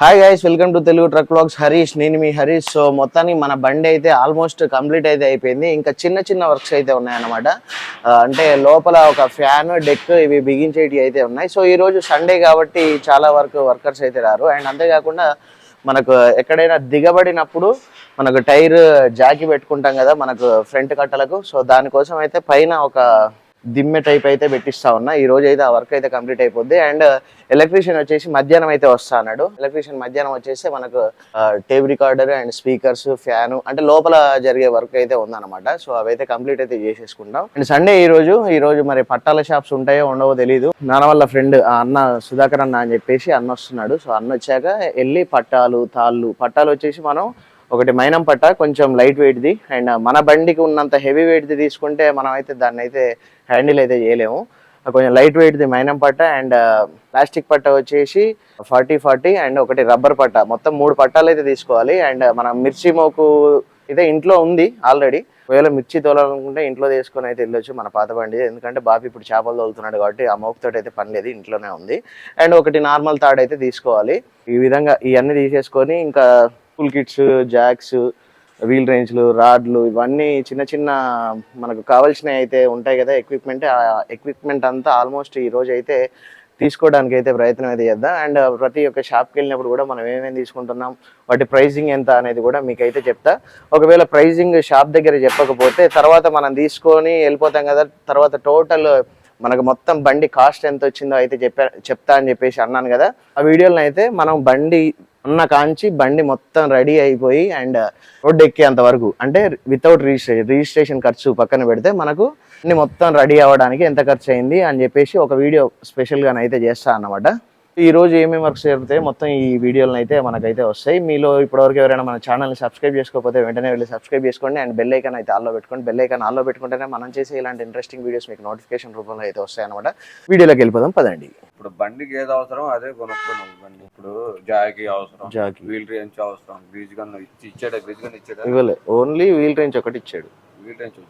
Hi guys welcome to Telugu truck blogs Harish నేను మీ Harish so మొత్తానికి మన బండి అయితే ఆల్మోస్ట్ కంప్లీట్ అయితే అయిపోయింది. ఇంకా చిన్న చిన్న వర్క్స్ అయితే ఉన్నాయన్నమాట. Uh, అంటే లోపల ఒక ఫ్యాన్ డెక్ ఇవి బిగించేటివి అయితే ఉన్నాయి. సో ఈ రోజు సండే కాబట్టి చాలా వరకు వర్కర్స్ అయితే రారు. అండ్ అంతేకాకుండా మనకు ఎక్కడైనా దిగబడినప్పుడు మనకు టైర్ జాకి పెట్టుకుంటాం కదా మనకు ఫ్రంట్ కట్టలకు. సో దానికోసం అయితే పైన ఒక దిమ్మె టైప్ అయితే పెట్టిస్తా ఉన్నా. ఈ రోజు అయితే ఆ వర్క్ అయితే కంప్లీట్ అయిపోద్ది. అండ్ ఎలక్ట్రీషియన్ uh, వచ్చేసి మధ్యాహ్నం అయితే వస్తా అన్నాడు. ఎలక్ట్రీషియన్ మధ్యాహ్నం వచ్చేసి మనకు tape recorder and speakers fan అంటే లోపల జరిగే వర్క్ అయితే ఉందన్నమాట. సో అవైతే కంప్లీట్ అయితే చేసేసుకుంటాం. అండ్ సండే ఈ రోజు ఈ రోజు మరి పట్టాల షాప్స్ ఉంటాయో ఉండవో తెలియదు నాన్న వాళ్ళ ఫ్రెండ్ అన్న సుధాకర్ అన్న అని చెప్పేసి అన్న వస్తున్నాడు. సో అన్న వచ్చాక వెళ్ళి పట్టాలు తాళ్ళు పట్టాలు వచ్చేసి మనం ఒకటి మైనం పట్ట కొంచెం లైట్ వెయిట్ది అండ్ మన బండికి ఉన్నంత హెవీ వెయిట్ది తీసుకుంటే మనం అయితే దాన్ని అయితే హ్యాండిల్ అయితే చేయలేము కొంచెం లైట్ వెయిట్ది మైనం పట్ట అండ్ ప్లాస్టిక్ పట్ట వచ్చేసి ఫార్టీ ఫార్టీ అండ్ ఒకటి రబ్బర్ పట్ట. మొత్తం మూడు పట్టాలు అయితే తీసుకోవాలి. అండ్ మన మిర్చి మోకు అయితే ఇంట్లో ఉంది ఆల్రెడీ ఒకవేళ మిర్చి తోలాలనుకుంటే ఇంట్లో తీసుకొని అయితే వెళ్ళొచ్చు మన పాత బండి. ఎందుకంటే బాబు ఇప్పుడు చేపలు తోలుతున్నాడు కాబట్టి ఆ మోకుతో అయితే పని లేదు ఇంట్లోనే ఉంది. అండ్ ఒకటి నార్మల్ తాడు అయితే తీసుకోవాలి. ఈ విధంగా ఇవన్నీ తీసేసుకొని ఇంకా ఫుల్ కిట్స్ జాక్స్ వీల్ రేంజ్లు రాడ్లు ఇవన్నీ చిన్న చిన్న మనకు కావాల్సినవి అయితే ఉంటాయి కదా ఎక్విప్మెంట్ ఆ ఎక్విప్మెంట్ అంతా ఆల్మోస్ట్ ఈ రోజు అయితే తీసుకోవడానికి అయితే ప్రయత్నం అయితే చేద్దాం. అండ్ uh, ప్రతి ఒక్క షాప్కి వెళ్ళినప్పుడు కూడా మనం ఏమేమి తీసుకుంటున్నాం వాటి ప్రైజింగ్ ఎంత అనేది కూడా మీకైతే చెప్తా. ఒకవేళ ప్రైజింగ్ షాప్ దగ్గర చెప్పకపోతే తర్వాత మనం తీసుకొని వెళ్ళిపోతాం కదా తర్వాత టోటల్ మనకు మొత్తం బండి కాస్ట్ ఎంత వచ్చిందో అయితే చెప్పా చెప్తా అని చెప్పేసి అన్నాను కదా. ఆ వీడియోలో అయితే మనం బండి ఉన్న కాంచి బండి మొత్తం రెడీ అయిపోయి అండ్ రోడ్ ఎక్కేంత వరకు. అంటే వితౌట్ రిజిస్ట్రేషన్ రిజిస్ట్రేషన్ ఖర్చు పక్కన పెడితే మనకు అన్ని మొత్తం రెడీ అవ్వడానికి ఎంత ఖర్చు అయింది అని చెప్పేసి ఒక వీడియో స్పెషల్గా అయితే చేస్తా అన్నమాట. ఈ రోజు ఏమేమి వర్క్స్ జరుగుతాయి మొత్తం ఈ వీడియోలను అయితే మనకైతే వస్తాయి. మీలో ఇప్పటివరకు ఎవరైనా మన ఛానల్ని సబ్స్క్రైబ్ చేసుకోకపోతే వెంటనే వెళ్ళి సబ్స్క్రైబ్ చేసుకోండి. అండ్ బెల్ ఐకాన్ అయితే ఆల్లో పెట్టుకోండి. బెల్ ఐకాన్ ఆల్లో పెట్టుకుంటేనే మనం చేసే ఇలాంటి ఇంట్రెస్టింగ్ వీడియోస్ మీకు నోటిఫికేషన్ రూపంలో అయితే వస్తాయి అనమాట వీడియోలోకి వెళ్ళిపోదాం. పదండి. ఇప్పుడు బండికి ఏది అవసరం అదే కొనుక్కున్నాం బండి. ఇప్పుడు జాకి అవసరం జాకి. వీల్ రేంజ్ అవసరం. గ్రీజ్ గన్ ఇచ్చి ఇచ్చాడా గ్రీజ్ గన్ ఇచ్చాడా? ఇవ్వలే. ఓన్లీ వీల్ రేంజ్ ఒకటి ఇచ్చాడు.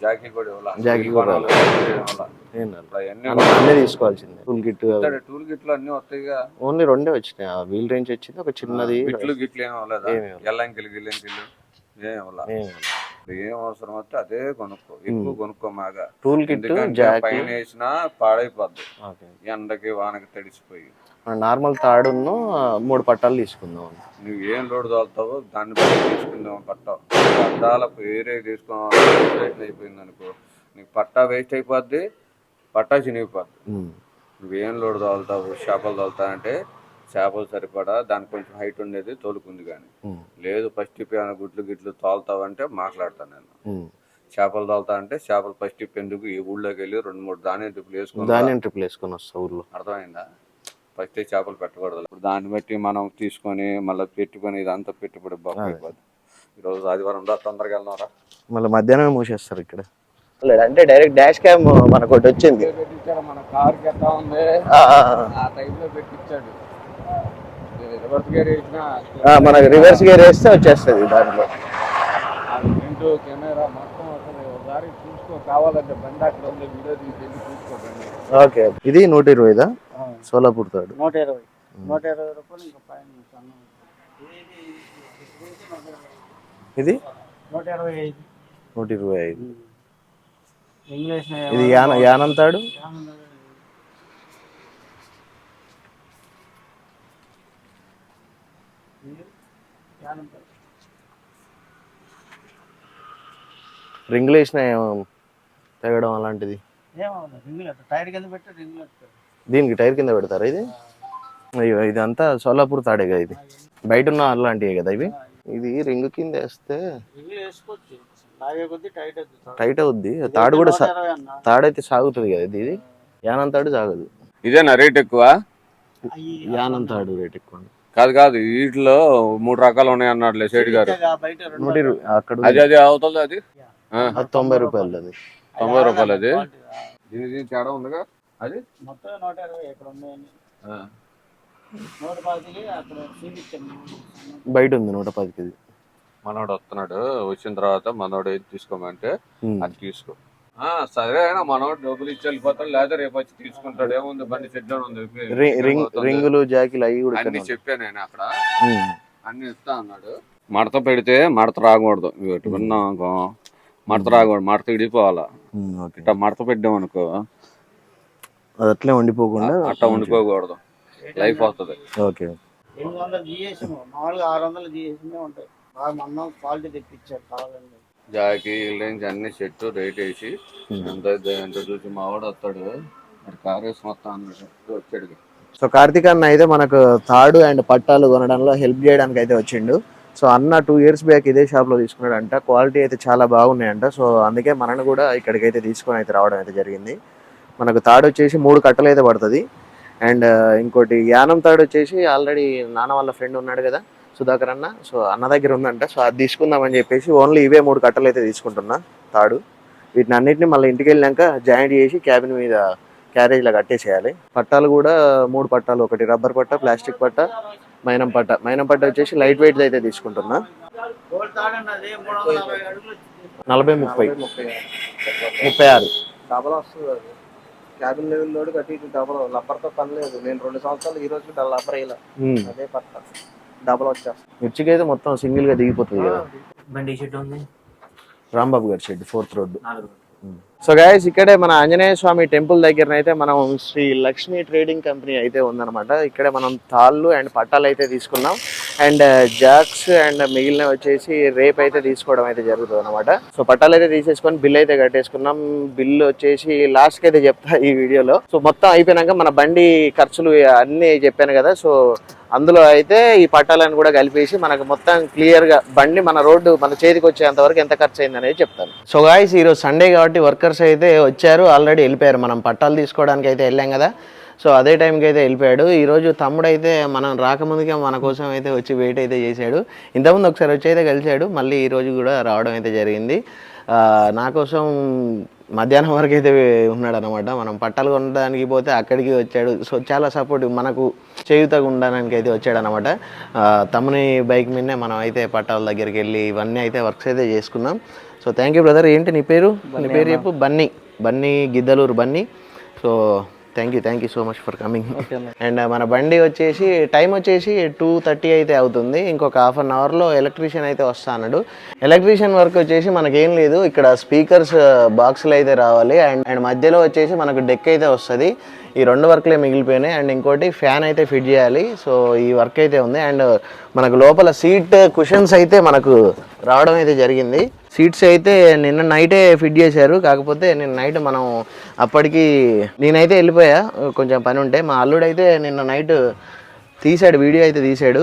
జాకీ కూడా ఇవ్వాలా? జాకీ అన్ని తీసుకోవాల్సిందే. టూల్ కిట్ టూల్ అన్ని వస్తాయిగా. ఓన్లీ రెండే వచ్చినాయి. ఆ వీల్ రేంజ్ వచ్చింది ఒక చిన్నది గిట్లు గిట్లు ఏం అవ్వలేదా? ఏమీ అవ్వలేదు. ఎల్లంకిలు గిల్లంకిలు ఏం అవ్వాలా? ఏం ఏం అవసరం వస్తే అదే కొనుక్కో. ఎక్కువ కొనుక్కో మాగా టూల్ కిట్ పైన వేసినా పాడైపోద్ది. ఎండకి వానకి తడిసిపోయి. నార్మల్ తాడును ఆ, మూడు పట్టాలు తీసుకుందాం. నువ్వు ఏం లోడ్ తోలుతావో దాన్ని బట్టి తీసుకుందాం పట్టా. పట్టాల వేరే తీసుకోవాలి. వేస్ట్ అయిపోయింది అనుకో. నీకు పట్టా వేస్ట్ అయిపోద్ది పట్టా చినిగిపోద్ది. నువ్వేం లోడ్ తోలుతావు చేపలు తోలుతా అంటే చేపలు సరిపడా దానికి కొంచెం హైట్ ఉండేది తోలుకుంది కానీ. లేదు ఫస్ట్ ఇప్పి గుడ్లు గిట్లు తోలుతావు అంటే మాట్లాడతాను నేను. చేపలు తోలుతా అంటే చేపలు ఫస్ట్ ఇప్పి ఎందుకు ఈ ఊళ్ళోకి వెళ్ళి రెండు మూడు ధాన్యం టిప్పులు వేసుకుని ధాన్యం ట్రిపుల్ వేసుకొని వస్తా ఊర్లో. అర్థమైందా? ఫస్ట్ చేపలు పెట్టకూడదు. ఇప్పుడు దాన్ని బట్టి మనం తీసుకొని మళ్ళీ పెట్టుకొని ఇదంతా పెట్టుబడి బాగా అయిపోద్ది. ఈరోజు ఆదివారం రా తొందరగా వెళ్దాంరా. మళ్ళీ మధ్యాహ్నం మూసేస్తారు ఇక్కడ. అంటే డైరెక్ట్ డాష్ క్యామ్ మనకు ఒకటి వచ్చింది పెట్టించాడు మన కార్ ఎట్లా ఉంది? ఆ, టైంలో పెట్టించాడు. రివర్స్ గేర్ వేసిన మనకు రివర్స్ గేర్ వేస్తే వచ్చేస్తుంది దాంట్లో. కెమెరా మొత్తం అసలు ఒకసారి చూసుకో కావాలంటే బండి అక్కడ ఉంది వీడియో తీసి వెళ్ళి చూసుకోకండి ఓకే. ఇది నూట ఇరవైదా? సోలాపూర్ తాడు నూట ఇరవై నూట ఇరవై రూపాయలు ఇంకా పైన సన్నం. ఇది? నూట ఇరవై ఐదు. నూట ఇరవై ఐదు ఇంగ్లీష్ ఇది యాన యానం తాడు తెగడం అలాంటిది. ఏమవుతుంది రింగులు టైర్ కింద పెట్టి రింగులు. దీనికి టైర్ కింద పెడతారా ఇది? అయ్యో ఇదంతా సోలాపూర్ తాడే కదా ఇది. బయట ఉన్న అలాంటివే కదా ఇవి? ఇది రింగ్ కింద వేస్తే టైట్ అవుద్ది. తాడు కూడా తాడైతే సాగుతుంది కదా ఇది? ఇది యానం తాడు సాగదు. ఇదేనా రేట్ ఎక్కువ? యానం తాడు రేట్ ఎక్కువ. కాదు కాదు వీటిలో మూడు రకాలు ఉన్నాయి అన్నట్లే సేటు గారు. అక్కడ అది అది అవుతుంది అది? తొంభై రూపాయలు అది తొంభై రూపాయలు అది. దీని దీని తేడా ఉందిగా? అది? మొత్తం నూట ఇరవై ఇక్కడ ఉన్నాయని ఆ. నూట పదికి అక్కడ చూపించాను బయట ఉంది నూట పదికి ఇది. మనోడు వస్తున్నాడు. వచ్చిన తర్వాత మనోడు ఏది తీసుకోమంటే. అది తీసుకో. ఆ, సరే అయినా మనోడు డబ్బులు ఇచ్చి వెళ్ళిపోతాడు. లేదా రేపు వచ్చి తీసుకుంటాడు. ఏముంది? బండి సెట్ ఉంది. రి- రింగ్ రింగులు జాకీలు అవి కూడా అన్ని చెప్పాను నేను అక్కడ. అన్ని ఇస్తా అన్నాడు. మడత పెడితే మడత రాకూడదు. ఇవి పెట్టుకున్నాం మడత రాకూడదు. మడత ఇడిపోవాలా? ఇట్లా మడత పెట్టాం అనుకో అది అట్లే ఉండిపోకుండా అట్లా ఉండిపోకూడదు లైఫ్ వస్తుంది. ఓకే. ఎనిమిది వందలు జిఎస్ఎం మామూలుగా ఆరు వందలు జిఎస్ఎం ఉంటాయి. బాగా మొన్న క్వాలిటీ తెప్పించారు కావాలండి జాకి రేంజ్ అన్ని సెట్ రేట్ వేసి ఎంత అయితే ఎంత చూసి మా వాడు వస్తాడు. మరి కార్ వేసి మొత్తం అన్నాడు వచ్చాడు సో కార్తీక్ అన్న అయితే మనకు తాడు అండ్ పట్టాలు కొనడంలో హెల్ప్ చేయడానికి అయితే వచ్చిండు. సో అన్న టూ ఇయర్స్ బ్యాక్ ఇదే షాప్లో తీసుకున్నాడంట. క్వాలిటీ అయితే చాలా బాగున్నాయంట. సో అందుకే మనను కూడా ఇక్కడికైతే తీసుకొని అయితే రావడం అయితే జరిగింది. మనకు తాడు వచ్చేసి మూడు కట్టలు అయితే పడుతుంది. అండ్ ఇంకోటి యానం తాడు వచ్చేసి ఆల్రెడీ నాన్న వాళ్ళ ఫ్రెండ్ ఉన్నాడు కదా సుధాకర్ అన్న. సో అన్న దగ్గర ఉందంట. సో అది తీసుకుందామని చెప్పేసి ఓన్లీ ఇవే మూడు కట్టలు అయితే తీసుకుంటున్నా తాడు. వీటిని అన్నింటిని మళ్ళీ ఇంటికి వెళ్ళాక జాయింట్ చేసి క్యాబిన్ మీద క్యారేజ్లో కట్టేసేయాలి. పట్టాలు కూడా మూడు పట్టాలు ఒకటి రబ్బర్ పట్ట ప్లాస్టిక్ పట్ట మైనం పట్ట. మైనం పట్ట వచ్చేసి లైట్ వెయిట్ అయితే తీసుకుంటున్నా. నలభై ముప్పై. ముప్పై ఆరు. క్యాబిన్ లెవెల్ లోడ్ కట్టి ఇటు డబల్ లబ్బర్తో పని లేదు. నేను రెండు సంవత్సరాలు ఈ రోజు లబ్బర్ వేయలే. అదే పట్ట డబల్ వచ్చేస్తుంది మిర్చికి అయితే మొత్తం సింగిల్గా దిగిపోతుంది కదా. బండి షెడ్ ఉంది? రాంబాబు గారి షెడ్ ఫోర్త్ రోడ్ నాలుగు సో గాయస్ ఇక్కడే మన ఆంజనేయ స్వామి టెంపుల్ దగ్గర అయితే మనం శ్రీ లక్ష్మీ ట్రేడింగ్ కంపెనీ అయితే ఉందన్నమాట. ఇక్కడే మనం తాళ్ళు అండ్ పట్టాలు అయితే తీసుకున్నాం. అండ్ uh, జాక్స్ అండ్ మిగిలిన వచ్చేసి రేప్ అయితే తీసుకోవడం అయితే జరుగుతుంది అనమాట సో పట్టాలు అయితే తీసేసుకొని బిల్ అయితే కట్టేసుకున్నాం. బిల్ వచ్చేసి లాస్ట్కి అయితే చెప్తా ఈ వీడియోలో. సో మొత్తం అయిపోయినాక మన బండి ఖర్చులు అన్ని చెప్పాను కదా. సో అందులో అయితే ఈ పట్టాలను కూడా కలిపేసి మనకు మొత్తం క్లియర్గా బండి మన రోడ్డు మన చేతికి వచ్చేంత వరకు ఎంత ఖర్చు అయింది అనేది చెప్తాను. సో గాయస్ ఈరోజు సండే కాబట్టి వర్కర్స్ అయితే వచ్చారు ఆల్రెడీ వెళ్ళిపోయారు. మనం పట్టాలు తీసుకోవడానికి అయితే వెళ్ళాం కదా. సో అదే టైంకి అయితే వెళ్ళిపోయాడు. ఈరోజు తమ్ముడు అయితే మనం రాకముందుకే మన కోసం అయితే వచ్చి వెయిట్ అయితే చేశాడు. ఇంతకుముందు ఒకసారి వచ్చి అయితే కలిశాడు. మళ్ళీ ఈరోజు కూడా రావడం అయితే జరిగింది. నా కోసం మధ్యాహ్నం వరకు అయితే ఉన్నాడు అనమాట మనం పట్టాలు కొనడానికి పోతే అక్కడికి వచ్చాడు. సో చాలా సపోర్ట్ మనకు చేయుతగా ఉండడానికి అయితే వచ్చాడు అనమాట తమ్ముని బైక్ మీదనే మనం అయితే పట్టాల దగ్గరికి వెళ్ళి ఇవన్నీ అయితే వర్క్స్ అయితే చేసుకున్నాం. సో థ్యాంక్ యూ బ్రదర్ ఏంటి నీ పేరు? నీ పేరు చెప్పు. Bunny. Bunny Giddalur Bunny. So thank you thank you so much for coming and మన బండి వచ్చేసి టైం వచ్చేసి టూ థర్టీ అయితే అవుతుంది. ఇంకొక హాఫ్ అన్ అవర్లో ఎలక్ట్రీషియన్ అయితే వస్తా అన్నాడు. ఎలక్ట్రీషియన్ వర్క్ వచ్చేసి మనకేం లేదు. ఇక్కడ స్పీకర్స్ బాక్సులు అయితే రావాలి. అండ్ అండ్ మధ్యలో వచ్చేసి మనకు డెక్ అయితే వస్తుంది. ఈ రెండు వర్క్లే మిగిలిపోయినాయి. అండ్ ఇంకోటి ఫ్యాన్ అయితే ఫిట్ చేయాలి. సో ఈ వర్క్ అయితే ఉంది. అండ్ మనకు లోపల సీట్ కుషన్స్ అయితే మనకు రావడం అయితే జరిగింది. సీట్స్ అయితే నిన్న నైటే ఫిట్ చేశారు. కాకపోతే నిన్న నైట్ మనం అప్పటికి నేనైతే వెళ్ళిపోయా. కొంచెం పని ఉంటే మా అల్లుడు అయితే నిన్న నైట్ తీసాడు వీడియో అయితే తీసాడు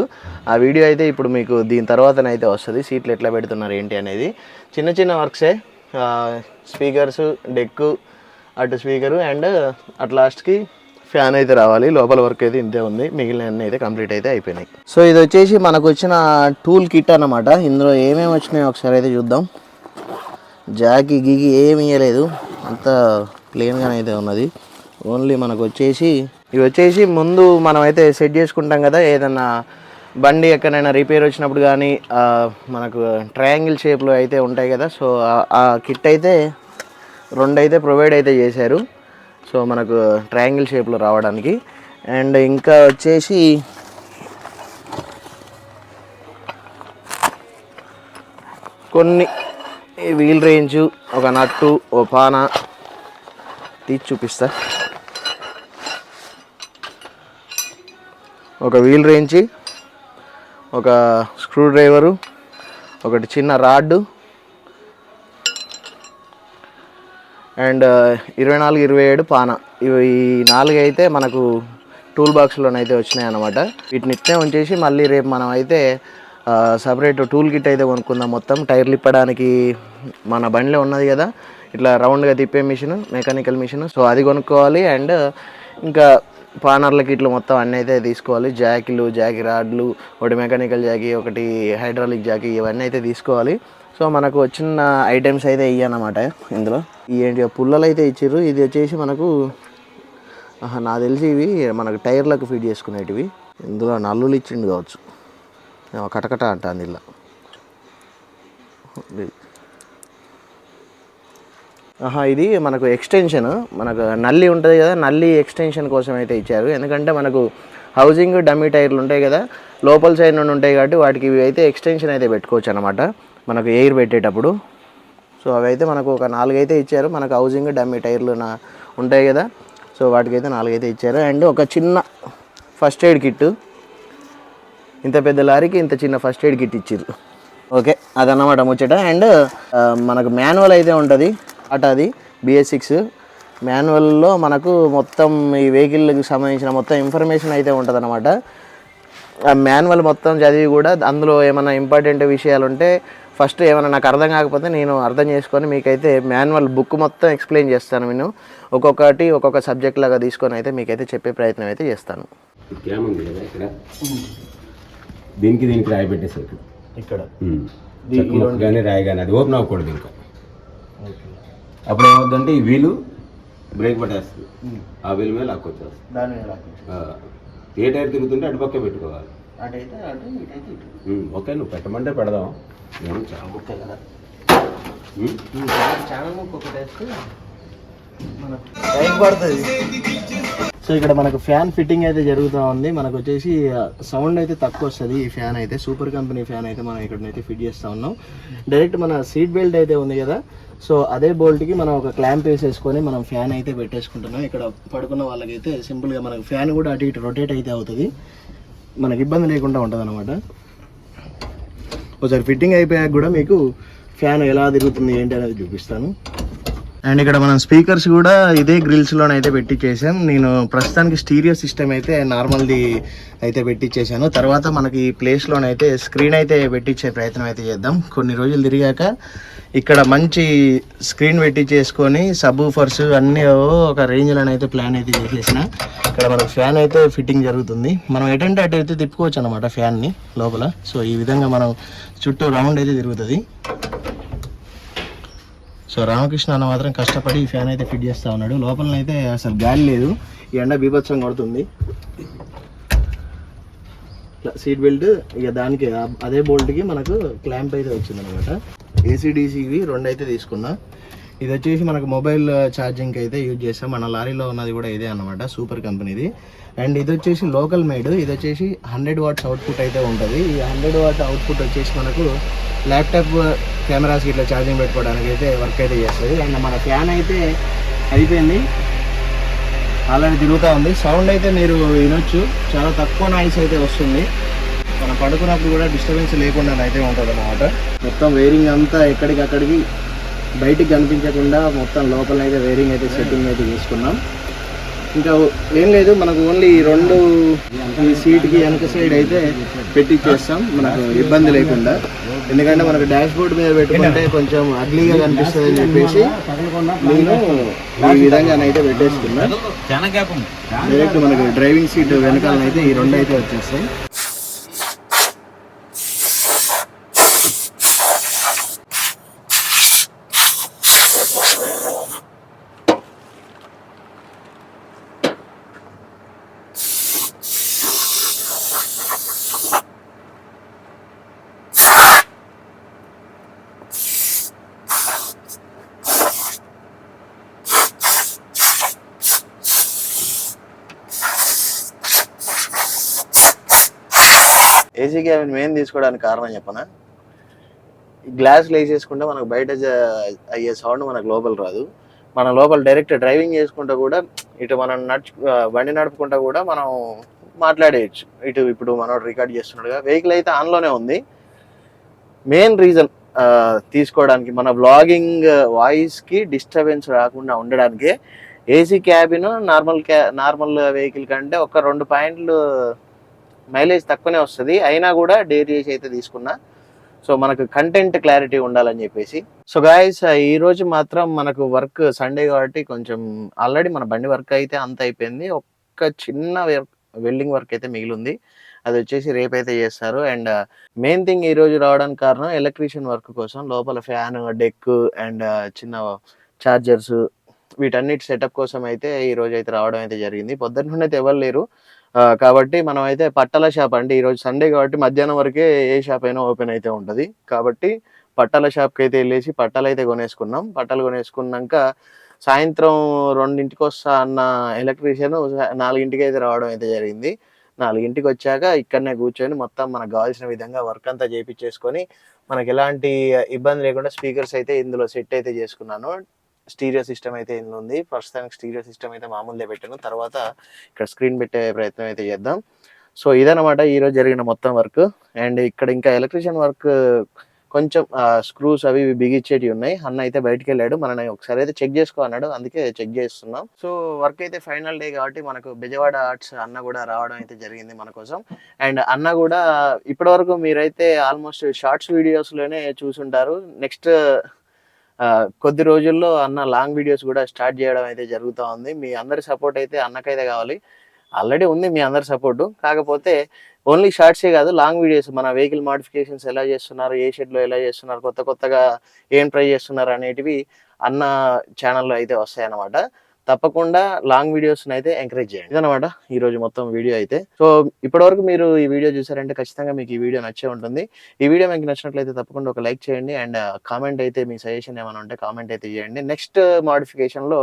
ఆ వీడియో అయితే ఇప్పుడు మీకు దీని తర్వాతనైతే వస్తుంది. సీట్లు ఎట్లా పెడుతున్నారు ఏంటి అనేది. చిన్న చిన్న వర్క్సే. స్పీకర్స్ డెక్కు అటు స్పీకరు అండ్ అట్ లాస్ట్కి ఫ్యాన్ అయితే రావాలి. లోపల వర్క్ అయితే ఇంతే ఉంది. మిగిలిన అయితే కంప్లీట్ అయితే అయిపోయినాయి. సో ఇది వచ్చేసి మనకు వచ్చిన టూల్ కిట్ అన్నమాట. ఇందులో ఏమేమి వచ్చినాయో ఒకసారి అయితే చూద్దాం. జాకి గిగి ఏమి ఇవ్వలేదు అంత ప్లెయిన్గానే అయితే ఉన్నది. ఓన్లీ మనకు వచ్చేసి ఇవి వచ్చేసి ముందు మనమైతే సెట్ చేసుకుంటాం కదా ఏదన్నా బండి ఎక్కడైనా రిపేర్ వచ్చినప్పుడు కానీ మనకు ట్రయాంగిల్ షేప్లో అయితే ఉంటాయి కదా సో ఆ- కిట్ అయితే రెండు అయితే ప్రొవైడ్ అయితే చేశారు. సో మనకు ట్రయాంగిల్ షేప్లో రావడానికి. అండ్ ఇంకా వచ్చేసి కొన్ని వీల్ రేంజ్ ఒక నట్టు ఓ పాన తీసి చూపిస్తా. ఒక వీల్ రేంజ్ ఒక స్క్రూ డ్రైవరు ఒకటి చిన్న రాడ్డు అండ్ ఇరవై నాలుగు ఇరవై ఏడు పాన. ఇవి ఈ నాలుగు అయితే మనకు టూల్ బాక్స్లోనైతే వచ్చినాయి అనమాట వీటిని ఇట్టే ఉంచేసి మళ్ళీ రేపు మనం అయితే సపరేట్ టూల్ కిట్ అయితే కొనుక్కుందాం. మొత్తం టైర్లు ఇప్పడానికి మన బండిలో ఉన్నది కదా. ఇట్లా రౌండ్గా తిప్పే మిషన్ మెకానికల్ మిషన్. సో అది కొనుక్కోవాలి అండ్ ఇంకా పానర్ల కిట్లు మొత్తం అన్నీ అయితే తీసుకోవాలి. జాకీలు జాకీ రాడ్లు ఒకటి మెకానికల్ జాకీ ఒకటి హైడ్రాలిక్ జాకీ ఇవన్నీ అయితే తీసుకోవాలి. సో మనకు వచ్చిన ఐటమ్స్ అయితే ఇయ్యన్నమాట ఇందులో. ఈ ఏంటి పుల్లలు అయితే ఇచ్చారు ఇది వచ్చేసి మనకు నాకు తెలిసి ఇవి మనకు టైర్లకు ఫిట్ చేసుకునేటివి. ఇందులో నల్లులు ఇచ్చిండు కావచ్చు. కటకట అంటాను ఇలా. ఆహా, ఇది మనకు ఎక్స్టెన్షన్ మనకు నల్లి ఉంటుంది కదా నల్లి ఎక్స్టెన్షన్ కోసం అయితే ఇచ్చారు. ఎందుకంటే మనకు హౌసింగ్ డమ్మీ టైర్లు ఉంటాయి కదా లోపల సైడ్ నుండి ఉంటాయి కాబట్టి వాటికి ఇవి అయితే ఎక్స్టెన్షన్ అయితే పెట్టుకోవచ్చు అనమాట మనకు ఎయిర్ పెట్టేటప్పుడు. సో అవి అయితే మనకు ఒక నాలుగైతే ఇచ్చారు. మనకు హౌసింగ్ డమ్మీ టైర్లు నా ఉంటాయి కదా సో వాటికైతే నాలుగైతే ఇచ్చారు. అండ్ ఒక చిన్న ఫస్ట్ ఎయిడ్ కిట్ ఇంత పెద్ద లారీకి ఇంత చిన్న ఫస్ట్ ఎయిడ్ కిట్ ఇచ్చారు ఓకే అదన్నమాట ముచ్చట. అండ్ మనకు మాన్యువల్ అయితే ఉంటుంది అట అది బిఎస్ సిక్స్ మాన్యువల్లో మనకు మొత్తం ఈ వెహికల్కి సంబంధించిన మొత్తం ఇన్ఫర్మేషన్ అయితే ఉంటుంది అనమాట ఆ మాన్యువల్ మొత్తం చదివి కూడా అందులో ఏమైనా ఇంపార్టెంట్ విషయాలు ఉంటే ఫస్ట్ ఏమైనా నాకు అర్థం కాకపోతే నేను అర్థం చేసుకొని మీకైతే మాన్యువల్ బుక్ మొత్తం ఎక్స్ప్లెయిన్ చేస్తాను నేను ఒక్కొక్కటి ఒక్కొక్క సబ్జెక్ట్ లాగా తీసుకొని అయితే మీకైతే చెప్పే ప్రయత్నం అయితే చేస్తాను క్యామ్ ఉంది కదా ఇక్కడ దీనికి దీనికి రాయి పెట్టేసారు ఇక్కడ. ముక్క కానీ రాయి కానీ అది ఓపెన్ అవ్వకూడదు ఇంకా. అప్పుడు ఏమవుతుందంటే ఈ వీలు బ్రేక్ పట్టేస్తుంది. ఆ వీల్ మీద లాక్కొచ్చేస్తుంది దాని ఆ, ఏ టైర్ తిరుగుతుంటే అటు పక్కే పెట్టుకోవాలి. అటైతే అటు ఇటైతే ఇటు ఉమ్, ఓకే నువ్వు పెట్టమంటే పెడదాం. నేను చాలా ఓకే కదా. ఒకటి వేస్తే టైం పడుతుంది. సో ఇక్కడ మనకు ఫ్యాన్ ఫిట్టింగ్ అయితే జరుగుతూ ఉంది. మనకు వచ్చేసి సౌండ్ అయితే తక్కువ వస్తుంది ఈ ఫ్యాన్ అయితే. సూపర్ కంపెనీ ఫ్యాన్ అయితే మనం ఇక్కడనైతే ఫిట్ చేస్తూ ఉన్నాం. డైరెక్ట్ మన సీట్ బెల్ట్ అయితే ఉంది కదా. సో అదే బోల్ట్కి మనం ఒక క్లాంప్ వేసేసుకొని మనం ఫ్యాన్ అయితే పెట్టేసుకుంటున్నాం. ఇక్కడ పడుకున్న వాళ్ళకైతే సింపుల్గా మనకు ఫ్యాన్ కూడా అటు ఇటు రొటేట్ అయితే అవుతుంది. మనకి ఇబ్బంది లేకుండా ఉంటుంది అనమాట ఒకసారి ఫిట్టింగ్ అయిపోయాక కూడా మీకు ఫ్యాన్ ఎలా తిరుగుతుంది ఏంటి అనేది చూపిస్తాను. అండ్ ఇక్కడ మనం స్పీకర్స్ కూడా ఇదే గ్రిల్స్లోనైతే అయితే పెట్టించేసాం నేను ప్రస్తుతానికి స్టీరియో సిస్టమ్ అయితే నార్మల్ది అయితే పెట్టించేసాను తర్వాత మనకి ఈ ప్లేస్లోనైతే స్క్రీన్ అయితే పెట్టించే ప్రయత్నం అయితే చేద్దాం. కొన్ని రోజులు తిరిగాక ఇక్కడ మంచి స్క్రీన్ పెట్టించేసుకొని సబ్ ఫర్స్ అన్నీ ఒక రేంజ్లోనైతే అయితే ప్లాన్ అయితే చేసేసిన. ఇక్కడ మనకు ఫ్యాన్ అయితే ఫిట్టింగ్ జరుగుతుంది. మనం ఎటంటే అటు అయితే తిప్పుకోవచ్చు అనమాట ఫ్యాన్ని లోపల. సో ఈ విధంగా మనం చుట్టూ రౌండ్ అయితే తిరుగుతుంది. సో రామకృష్ణ అన్న మాత్రం కష్టపడి ఈ ఫ్యాన్ అయితే ఫిట్ చేస్తా ఉన్నాడు. లోపలనైతే అసలు గాలి లేదు. ఈ ఎండ బీభత్సం కొడుతుంది. సీట్ బెల్ట్ ఇక దానికి అదే బోల్ట్కి మనకు క్లాంప్ అయితే వచ్చింది అనమాట ఏసీడీసీవి రెండు అయితే తీసుకున్నా. ఇది వచ్చేసి మనకు మొబైల్ ఛార్జింగ్కి అయితే యూజ్ చేస్తాం. మన లారీలో ఉన్నది కూడా ఇదే అనమాట సూపర్ కంపెనీది. అండ్ ఇది వచ్చేసి లోకల్ మేడ్ ఇది వచ్చేసి హండ్రెడ్ వాట్స్ అవుట్పుట్ అయితే ఉంటుంది. ఈ హండ్రెడ్ వాట్ అవుట్పుట్ వచ్చేసి మనకు ల్యాప్టాప్ కెమెరాస్కి ఇట్లా ఛార్జింగ్ పెట్టుకోవడానికి అయితే వర్క్ అయితే చేస్తుంది. అండ్ మన ఫ్యాన్ అయితే అయిపోయింది. అలానే తిరుగుతూ ఉంది. సౌండ్ అయితే మీరు వినొచ్చు. చాలా తక్కువ నాయిస్ అయితే వస్తుంది. మనం పడుకున్నప్పుడు కూడా డిస్టర్బెన్స్ లేకుండా అయితే ఉంటుంది అన్నమాట మొత్తం వేరింగ్ అంతా ఎక్కడికక్కడికి బయటికి కనిపించకుండా మొత్తం లోపల అయితే వేరింగ్ అయితే సెట్టింగ్ అయితే చేసుకున్నాం. ఇంకా ఏం లేదు మనకు ఓన్లీ ఈ రెండు ఈ సీట్కి వెనక సైడ్ అయితే పెట్టిచ్చేస్తాం మనకు ఇబ్బంది లేకుండా. ఎందుకంటే మనకు డాష్ బోర్డ్ మీద పెట్టుకుంటే కొంచెం అగ్లీగా కనిపిస్తుంది అని చెప్పేసి నేను ఈ విధంగానైతే పెట్టేసుకున్నా. డైరెక్ట్ మనకు డ్రైవింగ్ సీట్ వెనకాలనైతే ఈ రెండు అయితే వచ్చేస్తాయి. ఏసీ క్యాబిన్ మెయిన్ తీసుకోవడానికి కారణం చెప్పనా? గ్లాస్లు వేసేసుకుంటే మనకు బయట అయ్యే సౌండ్ మనకు లోపల రాదు. మన లోపల డైరెక్ట్ డ్రైవింగ్ చేసుకుంటా కూడా ఇటు మనం నడుచు బండి నడుపుకుంటా కూడా మనం మాట్లాడేయచ్చు. ఇటు ఇప్పుడు మనం రికార్డ్ చేస్తున్నాడుగా వెహికల్ అయితే ఆన్లోనే ఉంది. మెయిన్ రీజన్ తీసుకోవడానికి మన బ్లాగింగ్ వాయిస్కి డిస్టర్బెన్స్ రాకుండా ఉండడానికి ఏసీ క్యాబిన్ నార్మల్ క్యా నార్మల్ వెహికల్ కంటే ఒక రెండు పాయింట్లు మైలేజ్ తక్కువనే వస్తుంది. అయినా కూడా డేర్ చేసి అయితే తీసుకున్నా. సో మనకు కంటెంట్ క్లారిటీ ఉండాలని చెప్పేసి. సో గాయస్ ఈ రోజు మాత్రం మనకు వర్క్ సండే కాబట్టి కొంచెం ఆల్రెడీ మన బండి వర్క్ అయితే అంత అయిపోయింది. ఒక్క చిన్న వెల్డింగ్ వర్క్ అయితే మిగిలింది. అది వచ్చేసి రేపైతే చేస్తారు. అండ్ మెయిన్ థింగ్ ఈ రోజు రావడానికి కారణం ఎలక్ట్రీషియన్ వర్క్ కోసం లోపల ఫ్యాన్ డెక్ అండ్ చిన్న చార్జర్స్ వీటన్నిటి సెటప్ కోసం అయితే ఈ రోజు అయితే రావడం అయితే జరిగింది. పొద్దున్న నుండి అయితే ఎవరు లేరు. కాబట్టి మనం అయితే పట్టల షాప్ అంటే ఈరోజు సండే కాబట్టి మధ్యాహ్నం వరకే ఏ షాప్ అయినా ఓపెన్ అయితే ఉంటుంది. కాబట్టి పట్టాల షాప్కి అయితే వెళ్ళేసి పట్టలు అయితే కొనేసుకున్నాం. పట్టలు కొనేసుకున్నాక సాయంత్రం రెండింటికి వస్తా అన్న ఎలక్ట్రీషియన్ నాలుగింటికి అయితే రావడం అయితే జరిగింది. నాలుగింటికి వచ్చాక ఇక్కడనే కూర్చొని మొత్తం మనకు కావాల్సిన విధంగా వర్క్ అంతా చేపించేసుకొని మనకి ఎలాంటి ఇబ్బంది లేకుండా స్పీకర్స్ అయితే ఇందులో సెట్ అయితే చేసుకున్నాను. స్టీరియో సిస్టమ్ అయితే ఇందులో ఉంది. ప్రస్తుతానికి స్టీరియో సిస్టమ్ అయితే మామూలుదే పెట్టాను. తర్వాత ఇక్కడ స్క్రీన్ పెట్టే ప్రయత్నం అయితే చేద్దాం. సో ఇదనమాట ఈరోజు జరిగిన మొత్తం వర్క్. అండ్ ఇక్కడ ఇంకా ఎలక్ట్రీషియన్ వర్క్ కొంచెం స్క్రూస్ అవి ఇవి బిగిచ్చేటివి ఉన్నాయి. అన్న అయితే బయటికి వెళ్ళాడు. మనని ఒకసారి అయితే చెక్ చేసుకో అన్నాడు. అందుకే చెక్ చేస్తున్నాం. సో వర్క్ అయితే ఫైనల్ డే కాబట్టి మనకు బెజవాడ ఆర్ట్స్ అన్న కూడా రావడం అయితే జరిగింది మన కోసం. అండ్ అన్న కూడా ఇప్పటివరకు మీరైతే ఆల్మోస్ట్ షార్ట్స్ వీడియోస్లోనే చూసుంటారు. నెక్స్ట్ కొద్ది రోజుల్లో అన్న లాంగ్ వీడియోస్ కూడా స్టార్ట్ చేయడం అయితే జరుగుతూ ఉంది. మీ అందరి సపోర్ట్ అయితే అన్నకైతే కావాలి. ఆల్రెడీ ఉంది మీ అందరి సపోర్టు. కాకపోతే ఓన్లీ షార్ట్సే కాదు లాంగ్ వీడియోస్. మన వెహికల్ మాడిఫికేషన్స్ ఎలా చేస్తున్నారు ఏ షెడ్లో ఎలా చేస్తున్నారు కొత్త కొత్తగా ఏం ట్రై చేస్తున్నారు అనేటివి అన్న ఛానల్లో అయితే వస్తాయి అన్నమాట తప్పకుండా లాంగ్ వీడియోస్ అయితే ఎంకరేజ్ చేయండి. ఇదనమాట ఈ రోజు మొత్తం వీడియో అయితే. సో ఇప్పటివరకు మీరు ఈ వీడియో చూసారంటే ఖచ్చితంగా మీకు ఈ వీడియో నచ్చే ఉంటుంది. ఈ వీడియో మీకు నచ్చినట్లయితే తప్పకుండా ఒక లైక్ చేయండి. అండ్ కామెంట్ అయితే మీ సజెషన్ ఏమైనా ఉంటే కామెంట్ అయితే చేయండి. నెక్స్ట్ మోడిఫికేషన్లో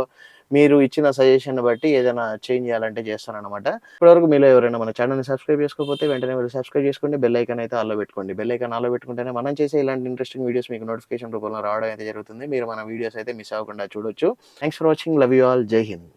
మీరు ఇచ్చిన సజెషన్ బట్టి ఏదైనా చేంజ్ చేయాలంటే చేస్తానన్నమాట. ఇప్పటివరకు మీలో ఎవరైనా మన ఛానల్ని సబ్స్క్రైబ్ చేసుకోకపోతే వెంటనే మీరు సబ్స్క్రైబ్ చేసుకోండి బెల్ ఐకన్ అయితే ఆల్లో పెట్టుకోండి. బెల్ ఐకన్ ఆల్లో పెట్టుకుంటేనే మనం చేసే ఇలాంటి ఇంట్రెస్టింగ్ వీడియోస్ మీకు నోటిఫికేషన్ రూపంలో రావడం అయితే జరుగుతుంది. మీరు మన వీడియోస్ అయితే మిస్ అవ్వకుండా చూడొచ్చు. Thanks for watching love you all జై హింద్